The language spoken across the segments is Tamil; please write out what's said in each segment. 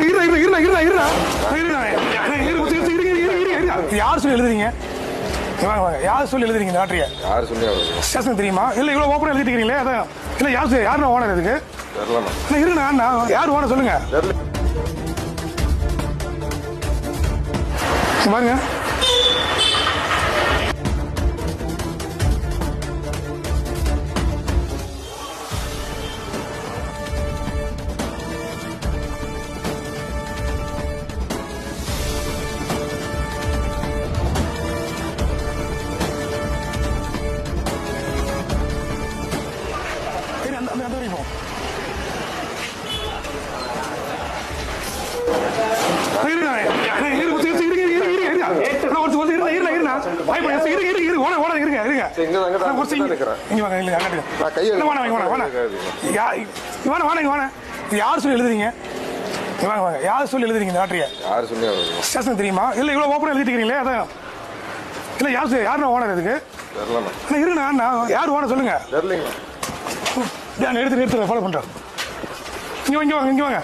இருடா இருடா இருடா இருடா இருடா இருடா யார் சொல்லி எழுதுறீங்க யார் சொல்லி எழுதுறீங்க இந்த லாட்டரியை யார் சொல்லி ஸ்டேஷன் தெரியுமா இல்ல இவ்வளவு ஓப்பனா எழுதிட்டீங்களே அதான் இல்ல யார் சொல்லி- யாருண்ணா ஓனர் இதுக்கு இல்ல இருண்ணா அண்ணா யார் ஓனர் சொல்லுங்க பாருங்க யார் சொல்லி எழுதுறீங்க? வாங்க, வாங்க. யார் சொல்லி எழுதுறீங்க இந்த லாட்டரியை யார் சொல்லி ஸ்டேஷன் தெரியுமா? இல்ல இவ்வளவு ஓப்பனா எழுதிட்டீங்களே அதான். இல்ல யார் யாருண்ணா ஓனர் இதுக்கு? இருண்ணா அண்ணா யார் ஓனர் சொல்லுங்க? நான் எடுத்து எடுத்து ஃபாலோ பண்றேன். இங்க வாங்க, இங்க வாங்க இங்க வாங்க.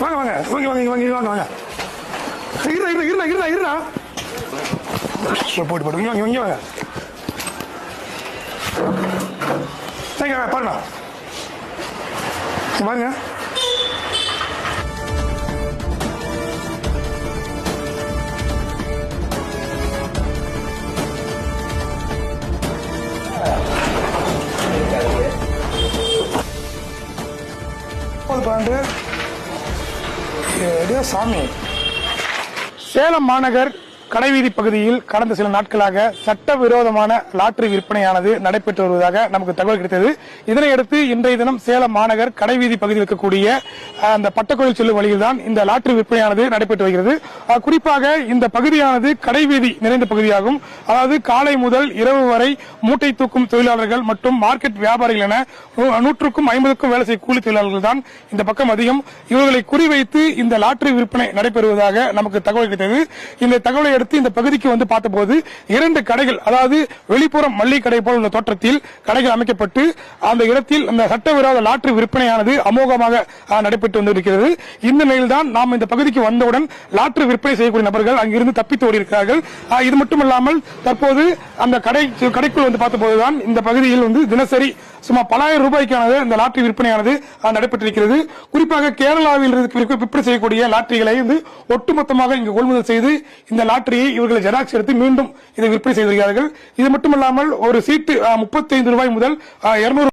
வாங்க வாங்க வாங்க வாங்க வாங்க வாங்க வாங்க. இருடா இருடா இருடா இருடா இருடா. போட்டு போட்டு இங்க வாங்க இங்க வாங்க. வாங்க, பாருங்க பாருங்க முப்பது பன்னெண்டு ஏ, சாமி. சேலம் மாநகர் கடைவீதி பகுதியில் கடந்த சில நாட்களாக சட்டவிரோதமான லாட்டரி விற்பனையானது நடைபெற்று வருவதாக நமக்கு தகவல் கிடைத்தது. இதனையடுத்து இன்றைய தினம் சேலம் மாநகர் கடைவீதி பகுதியில் இருக்கக்கூடிய அந்த பட்டக்கோயில் செல்லும் வழியில் தான் இந்த லாட்டரி விற்பனையானது நடைபெற்று வருகிறது. குறிப்பாக இந்த பகுதியானது கடைவீதி நிறைந்த பகுதியாகும். அதாவது காலை முதல் இரவு வரை மூட்டை தூக்கும் தொழிலாளர்கள் மற்றும் மார்க்கெட் வியாபாரிகள் என நூற்றுக்கும் ஐம்பதுக்கும் வேலை செய்ய கூலி தொழிலாளர்கள் தான் இந்த பக்கம் அதிகம். இவர்களை குறிவைத்து இந்த லாட்டரி விற்பனை நடைபெறுவதாக நமக்கு தகவல் கிடைத்தது. இந்த தகவலை அடுத்து இந்த பகுதிக்கு வந்து பார்த்தபோது இரண்டு கடைகள் அதாவது வெளிப்புறம் மல்லிகை கடை போல் உள்ள தோற்றத்தில் கடைகள் அமைக்கப்பட்டு அந்த இடத்தில் அந்த சட்டவிரோத லாட்டரி விற்பனையானது அமோகமாக நடைபெற்று வந்திருக்கிறது. இந்த நிலையில்தான் நாம் இந்த பகுதிக்கு வந்தவுடன் லாட்டரி விற்பனை செய்யக்கூடிய நபர்கள் அங்கிருந்து தப்பித்து ஓடியிருக்கிறார்கள். இது மட்டுமல்லாமல் தற்போது அந்த கடை கடைக்குள் வந்து பார்த்தபோதுதான் இந்த பகுதியில் வந்து தினசரி சுமார் பலாயிரம் ரூபாய்க்கானது இந்த லாட்டரி விற்பனையானது நடைபெற்றிருக்கிறது. குறிப்பாக கேரளாவில் இருக்கு- விற்பனை செய்யக்கூடிய லாட்டரிகளை வந்து ஒட்டுமொத்தமாக இங்கு கொள்முதல் செய்து இந்த லாட்டரி மாற்றி இவர்கள் ஜெராக்ஸ் எடுத்து மீண்டும் இதை விற்பனை செய்திருக்கிறார்கள். இது மட்டுமல்லாமல் ஒரு சீட்டு முப்பத்தைந்து ரூபாய் முதல் இருநூறு